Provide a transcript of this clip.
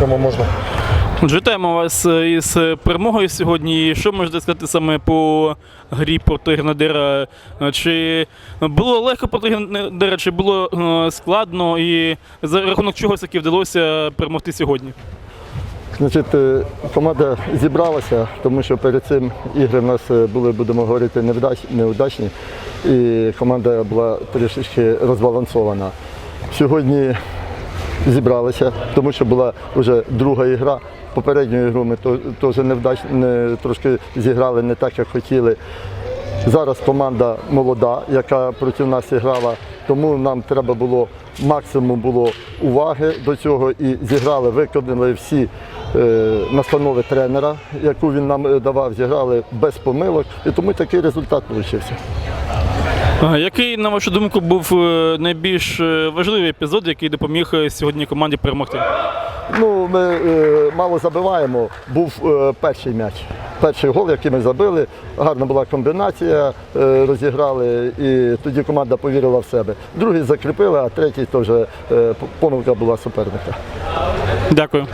кому можна. Вітаємо вас е, із перемогою сьогодні. Що можете сказати саме по грі проти Гренадера? Е, Чи було легко проти Гренадера, чи було е, складно і за рахунок чого все-таки вдалося перемогти сьогодні? Значить, е, команда зібралася, тому що перед цим ігри в нас е, були, будемо говорити, неудачні, і команда була трішечки розбалансована. Сьогодні зібралися, тому що була вже друга ігра. Попередню ігру ми теж невдач, не, трошки зіграли не так, як хотіли. Зараз команда молода, яка проти нас грала, тому нам треба було максимум було уваги до цього і зіграли, виконали всі е, настанови тренера, яку він нам е, давав, зіграли без помилок, і тому такий результат вийшов. Який, на вашу думку, був е, найбільш е, важливий епізод, який допоміг е, сьогодні команді перемогти? Ну, ми е, мало забиваємо. Був е, перший м'яч. Перший гол, який ми забили. Гарна була комбінація, е, розіграли, і тоді команда повірила в себе. Другий закріпили, а третій теж е, помилка була суперника. Дякую.